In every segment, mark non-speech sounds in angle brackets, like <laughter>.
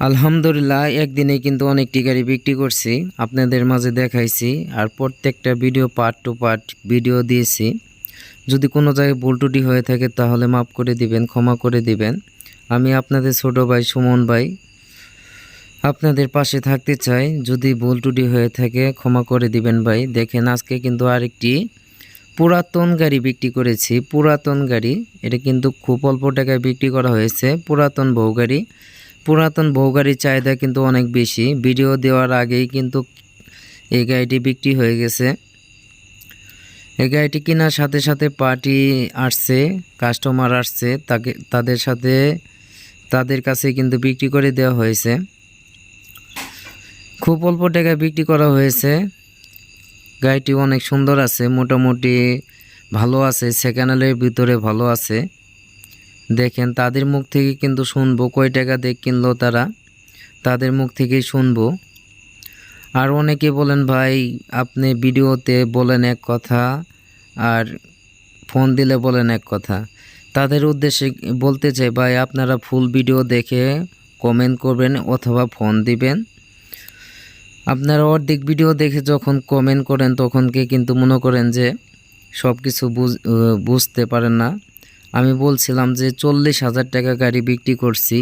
আলহামদুলিল্লাহ, একদিনে কিন্তু অনেকটি গাড়ি বিক্রি করছি। আপনাদের মাঝে দেখাইছি আর প্রত্যেকটা video part two part video দিয়েছি। যদি কোনো জায়গায় ত্রুটি হয়ে থাকে তাহলে মাফ করে দিবেন, ক্ষমা করে দিবেন। আমি আপনাদের ছোট ভাই সুমন ভাই আপনাদের পাশে থাকতে চাই। যদি ত্রুটি হয়ে থাকে ক্ষমা করে দিবেন ভাই। দেখেন আজকে কিন্তু আরেকটি পুরাতন গাড়ি বিক্রি করেছি। পুরাতন গাড়ি, এটা কিন্তু খুব অল্প টাকায় বিক্রি করা হয়েছে। পুরাতন বউ গাড়ি। পুরাতন বউ গাড়ির চাহিদা কিন্তু অনেক বেশি। ভিডিও দেওয়ার আগেই কিন্তু এই গাড়িটি বিক্রি হয়ে গেছে। এই গাড়িটি কেনার সাথে সাথে পার্টি আসছে, কাস্টমার আসছে, তাকে, তাদের সাথে, তাদের কাছে কিন্তু বিক্রি করে দেওয়া হয়েছে। খুব অল্প টাকায় বিক্রি করা হয়েছে। গাড়িটি অনেক সুন্দর আছে, মোটামুটি ভালো আছে সেকেন্ড হ্যান্ডের ভিতরে ভালো আছে। দেখেন, তাদের মুখ থেকে কিন্তু শুনব কয় টাকা দিয়ে কিনলো তারা। তাদের মুখ থেকেই শুনব। আর অনেকে বলেন, ভাই, আপনি ভিডিওতে বলেন এক কথা আর ফোন দিলে বলেন এক কথা। তাদের উদ্দেশ্যে বলতে চাই, ভাই, আপনারা ফুল ভিডিও দেখে কমেন্ট করবেন অথবা ফোন দিবেন। আপনারা অর্ধেক ভিডিও দেখে যখন কমেন্ট করেন, তখনকে কিন্তু মনে করেন যে সব কিছু বুঝ- বুঝতে পারেন না। আমি বলছিলাম যে চল্লিশ হাজার টাকা গাড়ি বিক্রি করছি।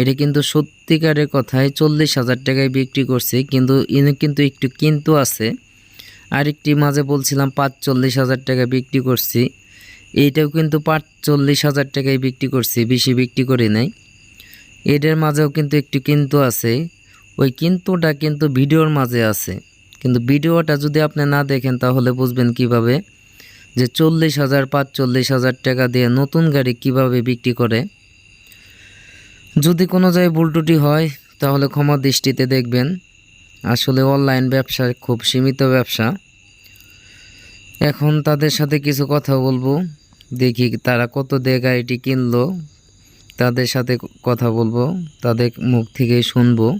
এটা কিন্তু সত্যিকারের কথায় চল্লিশ হাজার টাকায় বিক্রি করছি, কিন্তু কিন্তু একটু কিন্তু আছে। আরেকটি মাঝে বলছিলাম পাঁচচল্লিশ হাজার টাকা বিক্রি করছি এইটাও কিন্তু পাঁচচল্লিশ হাজার টাকায় বিক্রি করছি, বেশি বিক্রি করি নাই। এটার মাঝেও কিন্তু একটু কিন্তু আছে, ওই কিন্তুটা কিন্তু ভিডিওর মাঝে আছে। কিন্তু ভিডিওটা যদি আপনি না দেখেন তাহলে বুঝবেন কীভাবে। যে চল্লিশ হাজার, পাঁচচল্লিশ হাজার টাকা দিয়ে নতুন গাড়ি কীভাবে বিক্রি করে? যদি কোনো জায়গায় ভুলটুটি হয়, তাহলে ক্ষমা দৃষ্টিতে দেখবেন। আসলে অনলাইন ব্যবসা খুব সীমিত ব্যবসা। এখন তাদের সাথে কিছু কথা বলব। দেখি তারা কত দিয়ে গাড়িটি কিনলো, তাদের সাথে কথা বলব, তাদের মুখ থেকেই শুনব।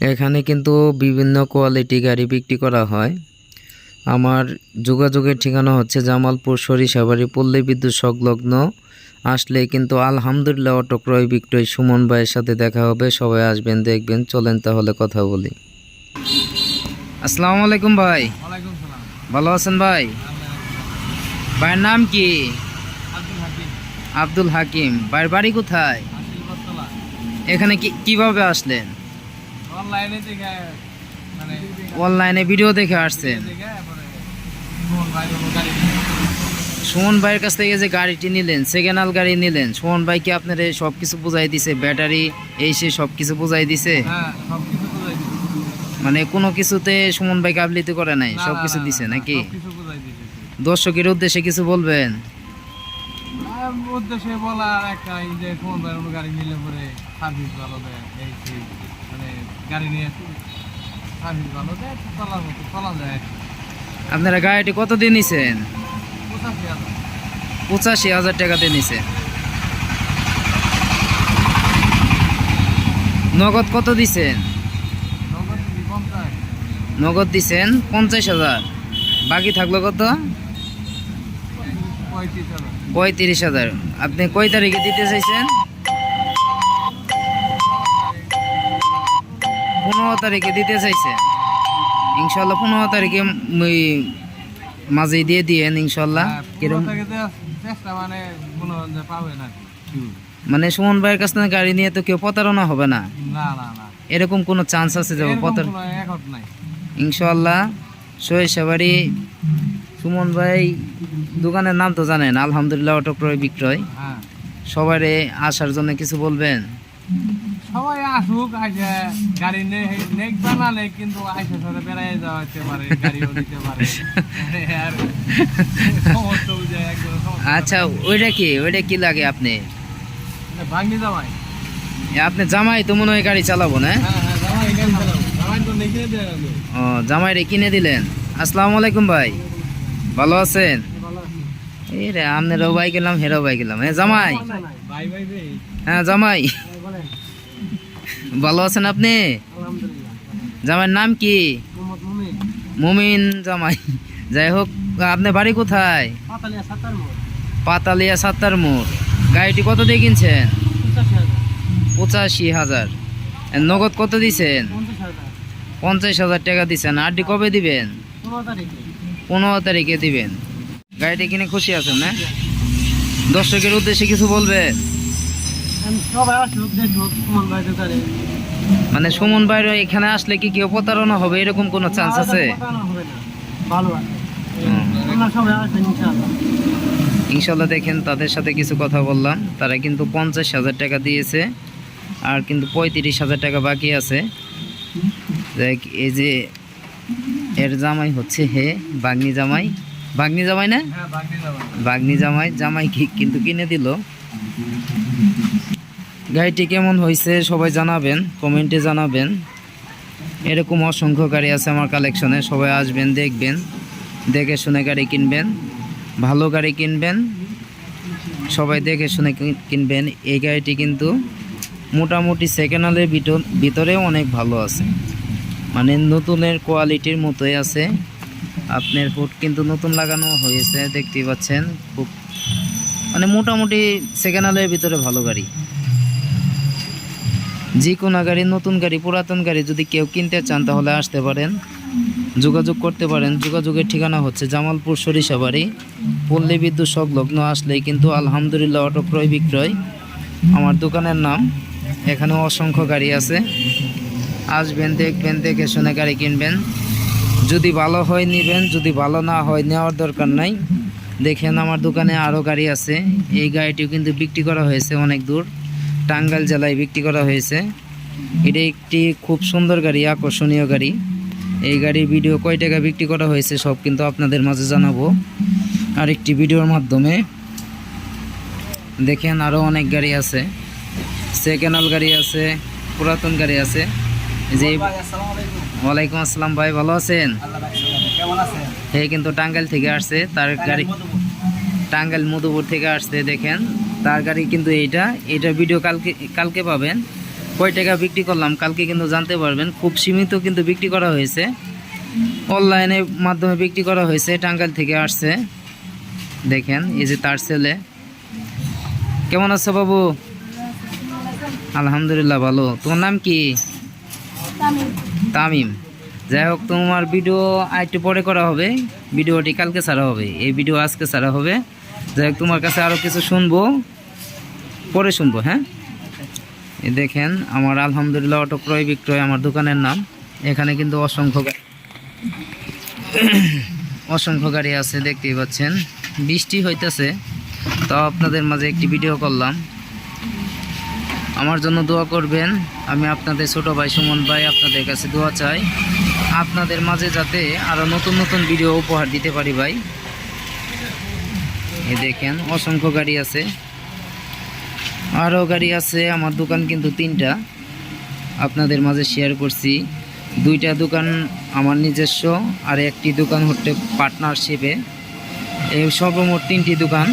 এখানে কিন্তু বিভিন্ন কোয়ালিটি গাড়ি বিক্রি করা হয়। আমার যোগাযোগের ঠিকানা হচ্ছে জামালপুর সরিষাবাড়ি পল্লী বিদ্যুৎ সংলগ্ন। আসলে কিন্তু আলহামদুলিল্লাহ অটো ক্রয় বিক্রয় সুমন ভাইয়ের সাথে দেখা হবে। সবাই আসবেন দেখবেন চলেন তাহলে কথা বলি। আসসালামু আলাইকুম ভাই। ভালো আছেন ভাই? ভাইয়ের নাম কি? আব্দুল হাকিম। ভাইয়ের বাড়ি কোথায়? এখানে কি কীভাবে আসলেন? অনলাইনে মানে অনলাইনে ভিডিও দেখে আসছেন দেখে পরে ফোন ভাই ও গাড়ি সুমন ভাইয়ের কাছ থেকে যে গাড়িটি নিলেন সেকেন্ড হ্যান্ড গাড়ি নিলেন সুমন ভাই কি আপনার সব কিছু বুঝাই দিছে? ব্যাটারি এই সে সব কিছু বুঝাই দিছে। মানে কোনো কিছুতে সুমন ভাই কাবলিত করে নাই সব কিছু দিছে নাকি? দর্শকের উদ্দেশ্যে কিছু বলবেন? উদ্দেশ্যে বলা আর একটা যে ফোন ভাই গাড়ি নিলে পরে সার্ভিস ভালো দেয় এই মানে গাড়ি নিয়ে সার্ভিস ভালো দেয় চলার মতো চলা যায় আপনারা গাড়িটি কত দিয়ে নিছেন? পঁচাশি হাজার টাকা দিয়ে নিছে। নগদ কত দিছেন? নগদ দিছেন পঞ্চাশ হাজার। বাকি থাকল কত? পঁয়ত্রিশ হাজার। আপনি কয় তারিখে দিতে চাইছেন? পনেরো তারিখে দিতে চাইছেন। ইনশাল্লাহ পনেরো তারিখে ওই মাঝে দিয়ে দিয়েন ইনশাল্লাহ হ্যাঁ, কিরম? মানে মনে সুমন ভাইয়ের কাছ থেকে গাড়ি নিয়ে তো কেউ প্রতারণা হবে না? এরকম কোনো চান্স আছে যাব প্রতার ইনশাল্লাহ সরিষাবাড়ি সুমন ভাই দোকানের নাম তো জানেন আলহামদুলিল্লাহ অটো ক্রয় বিক্রয়। হ্যাঁ। সবারে আসার জন্য কিছু বলবেন? সবাই আসুক গাড়ি নেক বানালে কিন্তু আইসে সাথে বেড়াই যাওয়া পারে গাড়িও দিতে পারে। <laughs> আর আচ্ছা ওইটা কি? ওইটা কি লাগে আপনি? ভাঙনি জামাই। আপনি জামাই তো মনে হয় গাড়ি চালাবো না হ্যাঁ? হ্যাঁ দেয় ও জামাই রে কিনে দিলেন। আসসালামু আলাইকুম ভাই। ভালো আছেন? এই রে আপনারও ভাই গেলাম হেরাও ভাই গেলাম। হ্যাঁ জামাই। হ্যাঁ জামাই। ভালো আছেন আপনি? জামাইয়ের নাম কি? মুমিন। জামাই। যাই হোক আপনার বাড়ি কোথায়? পাতালিয়া সাতার মোড়। সাত্তার মোড়। গাড়িটি কত দিয়ে কিনছেন? পঁচাশি হাজার। নগদ কত দিছেন? পঞ্চাশ হাজার। টাকা দিছেন। আরডি কবে দিবেন? পনেরো তারিখে দিবেন। গাড়িটি কিনে খুশি আছেন না? দর্শকের উদ্দেশ্যে কিছু বলবেন? মানে সুমন বাইরে এখানে আসলে কি কেউ প্রতারণা হবে? এরকম কোনো চান্স আছে? ইনশাল্লাহ দেখেন তাদের সাথে কিছু কথা বললাম। তারা কিন্তু পঞ্চাশ হাজার টাকা দিয়েছে আর কিন্তু পঁয়ত্রিশ হাজার টাকা বাকি আছে। দেখ এই যে এর জামাই হচ্ছে হে বাগনি জামাই। বাগনি জামাই না? হ্যাঁ বাগনি জামাই। জামাই কিন্তু কিনে দিল। গাড়িটি কেমন হয়েছে সবাই জানাবেন, কমেন্টে জানাবেন। এরকম অসংখ্য গাড়ি আছে আমার কালেকশনে সবাই আসবেন, দেখবেন, দেখে শুনে গাড়ি কিনবেন, ভালো গাড়ি কিনবেন, সবাই দেখে শুনে কিনবেন। এই গাড়িটি কিন্তু মোটামুটি সেকেন্ড হ্যান্ডের ভিতর- অনেক ভালো আছে। মানে নতুনের কোয়ালিটির মতোই আছে। আপনার ফুট কিন্তু নতুন লাগানো হয়েছে দেখতে পাচ্ছেন, খুব মোটামুটি সেকেন্ড হ্যান্ডের ভিতরে ভালো গাড়ি। যে কোনো গাড়ি, নতুন গাড়ি, পুরাতন গাড়ি যদি কেউ কিনতে চান তাহলে আসতে পারেন। যোগাযোগ করতে পারেন। যোগাযোগের ঠিকানা হচ্ছে জামালপুর সরিষাবাড়ি পল্লী বিদ্যুৎ সংলগ্ন আসলেই কিন্তু আলহামদুলিল্লাহ অটো ক্রয় বিক্রয়। আমার দোকানের নাম। এখানে অসংখ্য গাড়ি আছে। আসবেন, দেখবেন, দেখে শুনে গাড়ি কিনবেন। যদি ভালো হয় নেবেন, যদি ভালো না হয় নেওয়ার দরকার নাই। দেখেন আমার দোকানে আরও গাড়ি আছে। এই গাড়িটিও কিন্তু বিক্রি করা হয়েছে অনেক দূর। টাঙ্গাইল জেলায় বিক্রি করা হয়েছে। এটা একটি খুব সুন্দর গাড়ি, আকর্ষণীয় গাড়ি। এই গাড়ির ভিডিও কয় টাকা বিক্রি করা হয়েছে সব কিন্তু আপনাদের মাঝে জানাব। আর একটি ভিডিওর মাধ্যমে দেখেন আরও অনেক গাড়ি আছে। সেকেন্ড গাড়ি আছে, পুরাতন গাড়ি আছে। যে ওয়ালাইকুম আসসালাম ভাই ভালো আছেন? আল্লাহ রাখছে কেমন আছেন? হে কিন্তু টাঙ্গাইল থেকে আসছে তার গাড়ি টাঙ্গাইল মধুপুর থেকে আসছে দেখেন। তার গাড়ি কিন্তু এইটা এটা ভিডিও কালকে কালকে পাবেন। কয় টাকা বিক্রি করলাম কালকে কিন্তু জানতে পারবেন। খুব সীমিত কিন্তু বিক্রি করা হয়েছে। অনলাইনের মাধ্যমে বিক্রি করা হয়েছে টাঙ্গাইল থেকে আসছে। দেখেন এই যে তার ছেলে। কেমন আছো বাবু? আলহামদুলিল্লাহ ভালো। তোমার নাম কি? তামিম। যাই হোক, তোমার ভিডিও আরেকটু পরে করা হবে। ভিডিওটি কালকে ছাড়া হবে। এই ভিডিও আজকে ছাড়া হবে। যাই হোক, তোমার কাছে আরও কিছু শুনব। পরে শুনব হ্যাঁ? দেখেন, আমার আলহামদুলিল্লাহ অটো ক্রয় বিক্রয় আমার দোকানের নাম। এখানে কিন্তু অসংখ্য অসংখ্য গাড়ি আছে, দেখতেই পাচ্ছেন। বৃষ্টি হইতেছে, তাও আপনাদের মাঝে একটি ভিডিও করলাম। আমার জন্য দোয়া করবেন। আমি আপনাদের ছোট ভাই সুমন ভাই আপনাদের কাছে দোয়া চাই। আপনাদের মাঝে যাতে আরও নতুন নতুন ভিডিও উপহার দিতে পারি ভাই। এ দেখেন, অসংখ্য গাড়ি আছে। আরও গাড়ি আছে, আমার দোকান কিন্তু তিনটা। আপনাদের মাঝে শেয়ার করছি। দুইটা দোকান আমার নিজস্ব আর একটি দোকান হচ্ছে পার্টনারশিপে এই সর্বমোট তিনটি দোকান।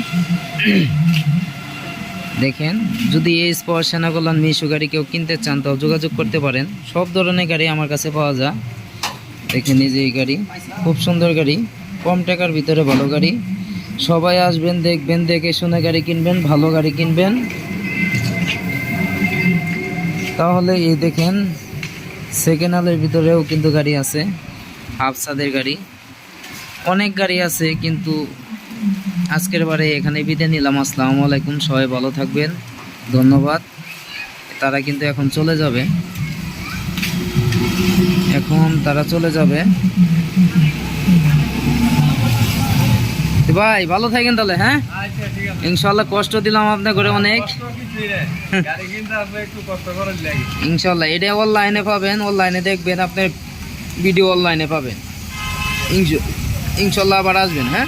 দেখেন, যদি এই স্পর সেনাগোলান মিশু গাড়ি কেউ কিনতে চান, তাও যোগাযোগ করতে পারেন। সব ধরনের গাড়ি আমার কাছে পাওয়া যায়। দেখেন এই যে এই গাড়ি, খুব সুন্দর গাড়ি, কম টাকার ভিতরে ভালো গাড়ি। সবাই আসবেন, দেখবেন, দেখে শুনে গাড়ি কিনবেন, ভালো গাড়ি কিনবেন। তাহলে এই দেখেন সেকেন্ড হ্যান্ডের ভিতরেও কিন্তু গাড়ি আছে, হাফসাদের গাড়ি। অনেক গাড়ি আছে, কিন্তু আজকের বারে এখানে বিদায় নিলাম। আসসালামু আলাইকুম, সবাই ভালো থাকবেন। ধন্যবাদ। তারা কিন্তু এখন চলে যাবে। এখন তারা চলে যাবে। ভাই, ভালো থাকেন তাহলে হ্যাঁ? ইনশাল্লাহ কষ্ট দিলাম আপনার করে অনেক। ইনশাল্লাহ এটা অনলাইনে পাবেন, অনলাইনে দেখবেন, আপনার ভিডিও অনলাইনে পাবেন। ইনশাল্লাহ আবার আসবেন হ্যাঁ?